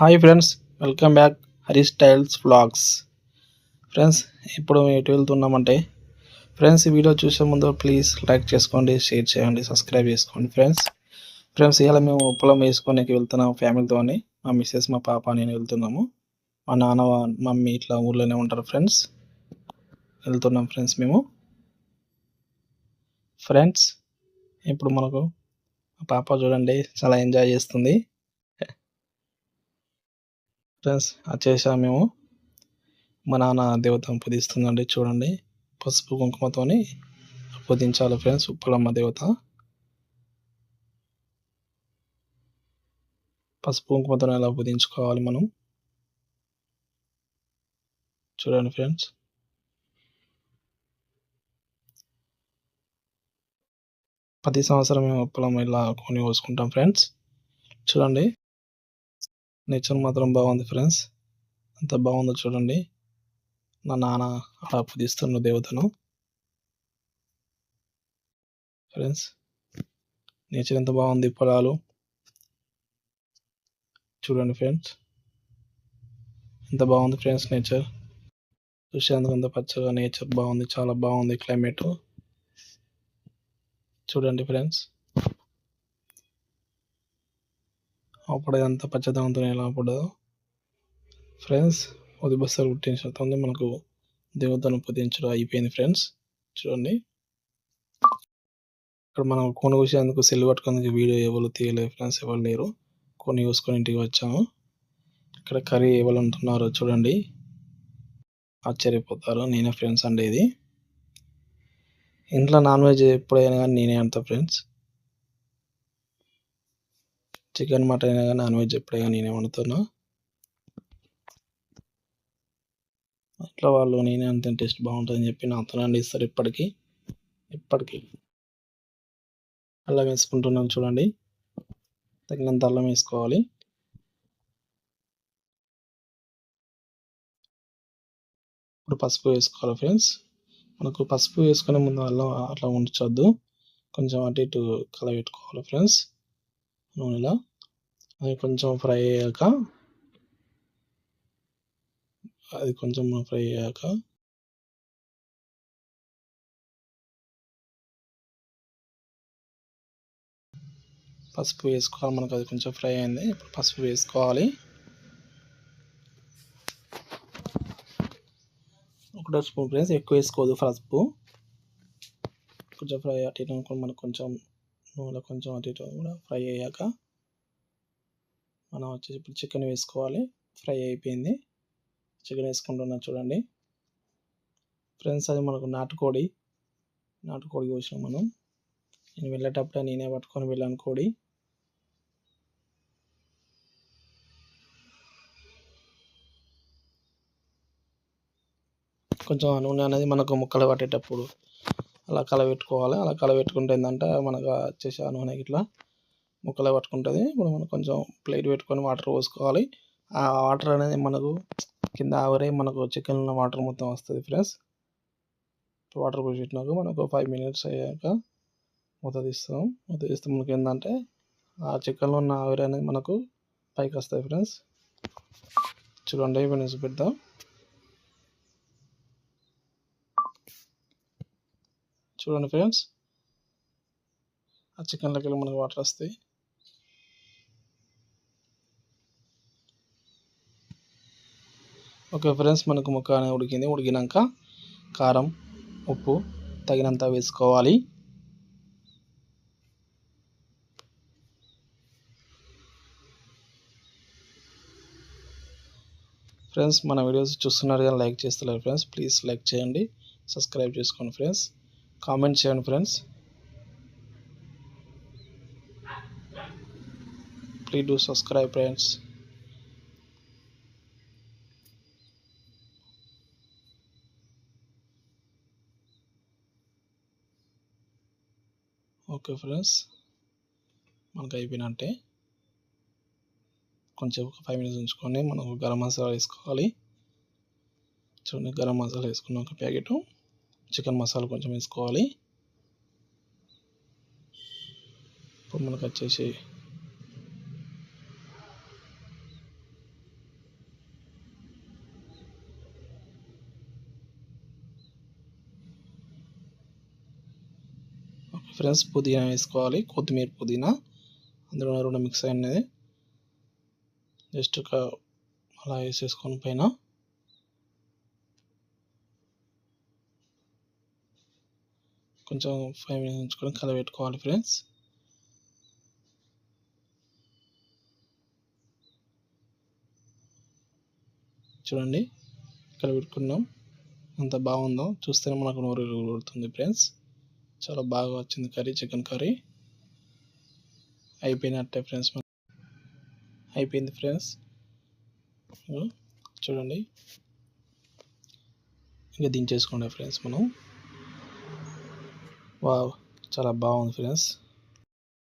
Hi friends welcome back Hari styles vlogs friends ఇప్పుడు మేము ఎటు వెళ్తున్నామంటే ఫ్రెండ్స్ ఈ వీడియో చూసే ముందు ప్లీజ్ లైక్ చేసుకోండి షేర్ చేయండి సబ్స్క్రైబ్ చేసుకోండి ఫ్రెండ్స్ ఫ్రెండ్స్ ఇవాళ మేము పొలం వేసుకోనికి వెళ్తున్నాం ఫ్యామిలీతో మా మిస్సెస్ మా పాప నేను వెళ్తున్నాము. మా నాన్న మమ్మీ ఇట్లా ఊర్లోనే ఉంటారు ఫ్రెండ్స్ వెళ్తున్నాం ఫ్రెండ్స్ మేము. ఫ్రెండ్స్ ఇప్పుడు మనకు మా పాప చూడండి చాలా ఎంజాయ్ చేస్తుంది. ఫ్రెండ్స్ వచ్చేసాం మేము. మా నాన్న దేవతను పూజిస్తుందండి చూడండి. పసుపు కుంకుమతోని పూజించాలి ఫ్రెండ్స్ ఉప్పలమ్మ దేవత. పసుపు కుంకుమతో ఎలా పూజించుకోవాలి మనం? చూడండి ఫ్రెండ్స్. ప్రతి సంవత్సరం మేము ఉప్పలమ్మ ఇలా కొని కోసుకుంటాం ఫ్రెండ్స్. చూడండి. నేచర్ మాత్రం బాగుంది ఫ్రెండ్స్. అంత బాగుందో చూడండి. నా నాన్న అలా పూజిస్తున్న దేవతను. ఫ్రెండ్స్ నేచర్ ఎంత బాగుంది పొలాలు. చూడండి ఫ్రెండ్స్. ఎంత బాగుంది ఫ్రెండ్స్ నేచర్. చూసేందుకు అంత పచ్చగా నేచర్ బాగుంది చాలా బాగుంది క్లైమేట్. చూడండి ఫ్రెండ్స్. అప్పుడు అంత పచ్చదనంతో ఎలా పడదు ఫ్రెండ్స్ ఉది బస్తాలు తర్వాత మనకు దేవతను పుదించడం అయిపోయింది ఫ్రెండ్స్ చూడండి. ఇక్కడ మనం కొని కూసేందుకు సెల్ పట్టుకునేందుకు వీడియో ఎవరు తీయలేదు ఫ్రెండ్స్ ఎవరు లేరు. కొన్ని చూసుకొని ఇంటికి వచ్చాము. ఇక్కడ కర్రీ ఎవరు ఉంటున్నారో చూడండి. ఆశ్చర్యపోతారు. నేనే ఫ్రెండ్స్ అండి ఇది. ఇంట్లో నాన్ వెజ్ ఎప్పుడైనా కానీ నేనే అంట ఫ్రెండ్స్ చికెన్ మటన్ అయినా కానీ నాన్ వెజ్ ఎప్పుడైనా నేనే వండుతున్నా. అట్లా వాళ్ళు నేనే అంత టేస్ట్ బాగుంటుందని చెప్పి నాతో అండిస్తారు ఇప్పటికీ. ఇప్పటికీ. అల్లం వేసుకుంటున్నాను చూడండి. తగినంత అల్లం వేసుకోవాలి. ఇప్పుడు పసుపు వేసుకోవాలి ఫ్రెండ్స్. మనకు పసుపు వేసుకునే ముందు అల్లం అట్లా ఉంచొద్దు. కొంచెం అటు ఇటు కలబెట్టుకోవాలి ఫ్రెండ్స్. నూనెలో. అది కొంచెం ఫ్రై అయ్యాక అది కొంచెం ఫ్రై అయ్యాక పసుపు వేసుకోవాలి. మనకు అది కొంచెం ఫ్రై అయింది. ఇప్పుడు పసుపు వేసుకోవాలి. ఒకటో స్పూన్ ఫ్రెండ్స్ ఎక్కువ వేసుకోదు పసుపు. కొంచెం ఫ్రై అటు మనకు కొంచెం నూనె కొంచెం అటు ఇటు కూడా ఫ్రై అయ్యాక మనం వచ్చేసి ఇప్పుడు చికెన్ వేసుకోవాలి. ఫ్రై అయిపోయింది. చికెన్ వేసుకుంటున్నా చూడండి. ఫ్రెండ్స్ అది మనకు నాటుకోడి. నాటుకోడి కోసినాం మనం. నేను వెళ్ళేటప్పుడే నేనే పట్టుకొని వెళ్ళాను కోడి. కొంచెం నూనె అనేది మనకు ముక్కలు పట్టేటప్పుడు అలా కలబెట్టుకోవాలి. అలా కలబెట్టుకుంటే ఏంటంటే మనకు వచ్చేసి ఆ నూనె ఇట్లా ముక్కలు పట్టుకుంటుంది. ఇప్పుడు మనం కొంచెం ప్లేట్ పెట్టుకొని వాటర్ పోసుకోవాలి. ఆ వాటర్ అనేది మనకు కింద ఆవరే మనకు చికెన్ ఉన్న వాటర్ మొత్తం వస్తుంది ఫ్రెండ్స్. వాటర్ పోసి పెట్టినాక మనకు ఫైవ్ మినిట్స్ అయ్యాక మూత తీస్తాం. మూత తీస్తే మనకి ఏంటంటే ఆ చికెన్లో ఉన్న ఆవిరి అనేది మనకు పైకి వస్తాయి ఫ్రెండ్స్. చూడండి ఇవన్నీ పెడతాం చూడండి ఫ్రెండ్స్. ఆ చికెన్లోకి వెళ్ళి మనకు వాటర్ వస్తాయి. ఓకే ఫ్రెండ్స్ మనకు ముక్క అనేది ఉడికింది. ఉడికినాక కారం ఉప్పు తగినంత వేసుకోవాలి. ఫ్రెండ్స్ మన వీడియోస్ చూస్తున్నారు కానీ లైక్ చేస్తున్నారు ఫ్రెండ్స్. ప్లీజ్ లైక్ చేయండి. సబ్స్క్రైబ్ చేసుకోండి ఫ్రెండ్స్. కామెంట్ చేయండి friends. Please do subscribe friends okay friends మనకు అయిపోయినట్టే కొంచెం ఒక ఫైవ్ మినిట్స్ ఉంచుకొని మనం గరం మసాలా వేసుకోవాలి. చూడండి గరం మసాలా వేసుకున్న ఒక ప్యాకెట్. చికెన్ మసాలా కొంచెం వేసుకోవాలి. ఇప్పుడు మనకు వచ్చేసి ఫ్రెండ్స్ పుదీనా వేసుకోవాలి కొత్తిమీర పుదీనా. అందులో రెండు మిక్స్ అయినది. జస్ట్ ఒక అలా వేసేసుకొని పైన కొంచెం ఫైవ్ మినిట్స్ ఉంచుకొని కలబెట్టుకోవాలి ఫ్రెండ్స్ చూడండి కలబెట్టుకున్నాం అంత బాగుందో చూస్తేనే మనకు నోరు కొడుతుంది ఫ్రెండ్స్ చాలా బాగా వచ్చింది కర్రీ చికెన్ కర్రీ అయిపోయినట్టే ఫ్రెండ్స్ అయిపోయింది ఫ్రెండ్స్ చూడండి. ఇంకా దించేసుకోండి ఫ్రెండ్స్ మనం. వావ్ చాలా బాగుంది ఫ్రెండ్స్.